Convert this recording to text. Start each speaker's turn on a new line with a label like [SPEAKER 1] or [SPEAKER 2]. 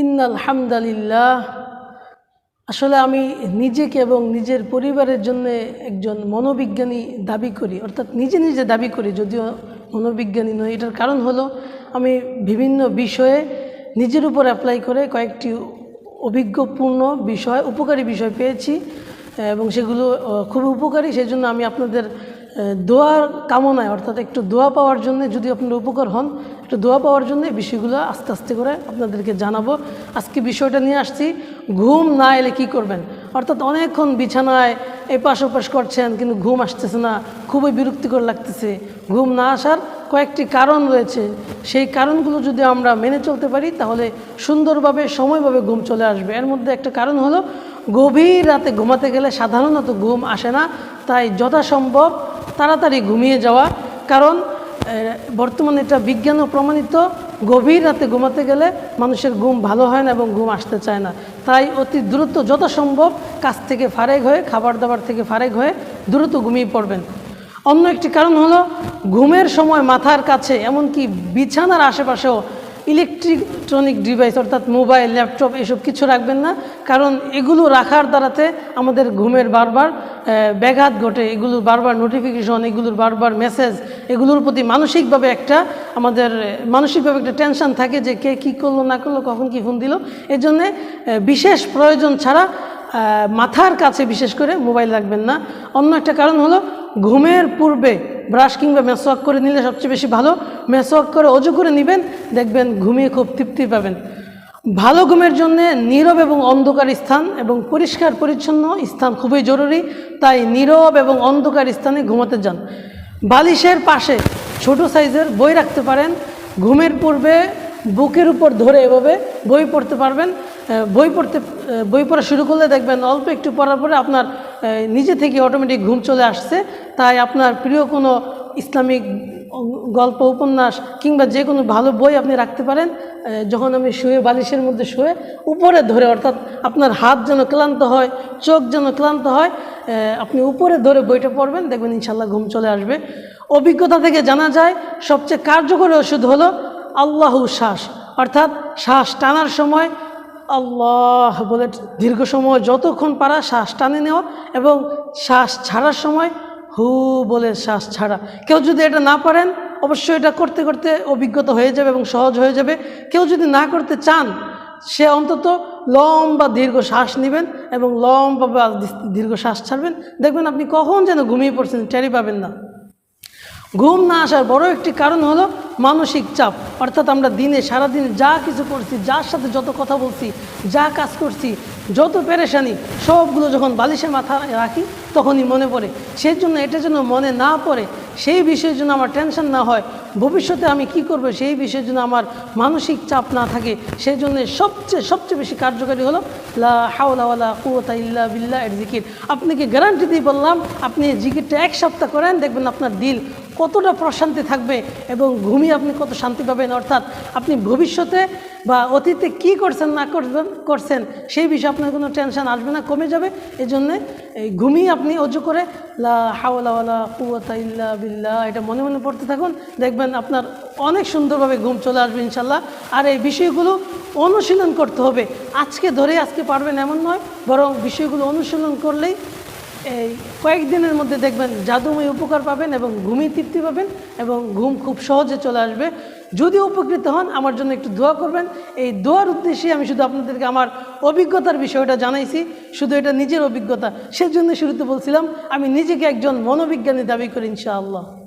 [SPEAKER 1] In আলহামদুলিল্লাহ আসলে আমি নিজেকে এবং নিজের পরিবারের জন্য একজন মনোবিজ্ঞানী দাবি করি, অর্থাৎ নিজে নিজে দাবি করি, যদিও মনোবিজ্ঞানী নয় এটার কারণ হলো, আমি বিভিন্ন বিষয়ে নিজের উপর অ্যাপ্লাই করে কয়েকটি অভিজ্ঞপূর্ণ বিষয়, উপকারী বিষয় পেয়েছি, এবং সেগুলো খুব উপকারী। সেই জন্য আমি আপনাদের দোয়ার কামনায়, অর্থাৎ একটু দোয়া পাওয়ার জন্য যদি আপনারা উপকার হন একটু দোয়া পাওয়ার জন্য এই বিষয়গুলো আস্তে আস্তে করে আপনাদেরকে জানাব। আজকে বিষয়টা নিয়ে আসছি, ঘুম না এলে কী করবেন? অর্থাৎ অনেকক্ষণ বিছানায় এপাশ ওপাশ করছেন, কিন্তু ঘুম আসতেছে না, খুবই বিরক্তিকর লাগতেছে। ঘুম না আসার কয়েকটি কারণ রয়েছে। সেই কারণগুলো যদি আমরা মেনে চলতে পারি, তাহলে সুন্দরভাবে, সময়ভাবে ঘুম চলে আসবে। এর মধ্যে একটা কারণ হলো, গভীর রাতে ঘুমাতে গেলে সাধারণত ঘুম আসে না, তাই যথাসম্ভব তাড়াতাড়ি ঘুমিয়ে যাওয়া। কারণ বর্তমানে এটা বিজ্ঞান ও প্রমাণিত। গভীর রাতে ঘুমাতে গেলে মানুষের ঘুম ভালো হয় না এবং ঘুম আসতে চায় না। তাই অতি দ্রুত যথাসম্ভব কাজ থেকে ফারেক হয়ে খাবার দাবার থেকে ফারেক হয়ে দ্রুত ঘুমিয়ে পড়বেন। অন্য একটি কারণ হলো, ঘুমের সময় মাথার কাছে এমনকি বিছানার আশেপাশেও ইলেকট্রিকট্রনিক ডিভাইস অর্থাৎ মোবাইল, ল্যাপটপ এসব কিছু রাখবেন না। কারণ এগুলো রাখার দ্বারাতে আমাদের ঘুমের বারবার ব্যাঘাত ঘটে। এগুলোর বারবার নোটিফিকেশন এগুলোর বারবার মেসেজ এগুলোর প্রতি মানসিকভাবে একটা আমাদের, মানসিকভাবে একটা টেনশন থাকে যে কে কী করল, না করল, কখন কী ফোন দিল। এই জন্যে বিশেষ প্রয়োজন ছাড়া মাথার কাছে বিশেষ করে মোবাইল রাখবেন না। অন্য একটা কারণ হলো, ঘুমের পূর্বে ব্রাশ কিংবা মেসওয়াক করে নিলে সবচেয়ে বেশি ভালো। মেসওয়াক করে অজু করে নেবেন, দেখবেন ঘুমিয়ে খুব তৃপ্তি পাবেন। ভালো ঘুমের জন্য নীরব এবং অন্ধকার স্থান এবং পরিষ্কার পরিচ্ছন্ন স্থান খুবই জরুরি। তাই নীরব এবং অন্ধকার স্থানে ঘুমাতে যান। বালিশের পাশে ছোট সাইজের বই রাখতে পারেন। ঘুমের পূর্বে বুকের উপর ধরে এভাবে বই পড়তে পারবেন। বই পড়তে বই পড়া শুরু করলে দেখবেন অল্প একটু পড়ার পরে আপনার নিজে থেকে অটোমেটিক ঘুম চলে আসছে। তাই আপনার প্রিয় কোনো ইসলামিক গল্প, উপন্যাস কিংবা যে কোনো ভালো বই আপনি রাখতে পারেন যখন আমি শুয়ে বালিশের মধ্যে শুয়ে উপরে ধরে, অর্থাৎ আপনার হাত যেন ক্লান্ত হয়, চোখ যেন ক্লান্ত হয় আপনি উপরে ধরে বইটা পড়বেন, দেখবেন ইনশাল্লাহ ঘুম চলে আসবে। অভিজ্ঞতা থেকে জানা যায়, সবচেয়ে কার্যকরী ওষুধ হলো আল্লাহু শ্বাস, অর্থাৎ শ্বাস টানার সময় আল্লাহ বলে দীর্ঘ সময় যতক্ষণ পারা শ্বাস টানে নেওয়া এবং শ্বাস ছাড়ার সময় হু বলে শ্বাস ছাড়া। কেউ যদি এটা না পারেন, অবশ্যই এটা করতে করতে অভিজ্ঞতা হয়ে যাবে এবং সহজ হয়ে যাবে। কেউ যদি না করতে চান, সে অন্তত লম্বা দীর্ঘ শ্বাস নেবেন এবং লম্বা দীর্ঘ শ্বাস ছাড়বেন। দেখবেন আপনি কখন যেন ঘুমিয়ে পড়ছেন টেরি পাবেন না। ঘুম না আসার বড় একটি কারণ হলো মানসিক চাপ। অর্থাৎ আমরা দিনে, সারাদিন যা কিছু করছি, যার সাথে যত কথা বলছি, যা কাজ করছি যত পেরেশানি, সবগুলো যখন বালিশে মাথা রাখি, তখনই মনে পড়ে। সেই জন্য এটা যেন মনে না পড়ে, সেই বিষয়ের জন্য আমার টেনশন না হয়। ভবিষ্যতে আমি কি করব, সেই বিষয়ের জন্য আমার মানসিক চাপ না থাকে। সেই জন্য সবচেয়ে সবচেয়ে বেশি কার্যকারী হলো, লা হাওলা ওয়ালা কুওয়াতা ইল্লা বিল্লাহ এর জিকির। আপনাকে গ্যারান্টি দিয়ে বললাম, আপনি জিকিরটা এক সপ্তাহ করেন, দেখবেন আপনার দিল কতটা প্রশান্তি থাকবে এবং ঘুমিয়ে আপনি কত শান্তি পাবেন? অর্থাৎ আপনি ভবিষ্যতে বা অতীতে কি করছেন, না করবেন করছেন, সেই বিষয়ে আপনার কোনো টেনশন আসবে না, কমে যাবে। এই জন্যে এই ঘুমিয়ে আপনি অজু করে লা হাওলা ওয়ালা কুওয়াতা ইল্লা বিল্লাহ, এটা মনে মনে পড়তে থাকুন। দেখবেন আপনার অনেক সুন্দরভাবে ঘুম চলে আসবে ইনশাল্লাহ। আর এই বিষয়গুলো অনুশীলন করতে হবে। আজকে ধরে আজকে পারবেন এমন নয়, বরং বিষয়গুলো অনুশীলন করলেই এই কয়েকদিনের মধ্যে দেখবেন জাদুময় উপকার পাবেন এবং ঘুমই তৃপ্তি পাবেন এবং ঘুম খুব সহজে চলে আসবে। যদি উপকৃত হন, আমার জন্য একটু দোয়া করবেন। এই দোয়ার উদ্দেশ্যে আমি শুধু আপনাদেরকে আমার অভিজ্ঞতার বিষয়টা জানাইছি। শুধু এটা নিজের অভিজ্ঞতা, সেজন্য শুরুতে বলছিলাম, আমি নিজেকে একজন মনোবিজ্ঞানী দাবি করি, ইনশাআল্লাহ।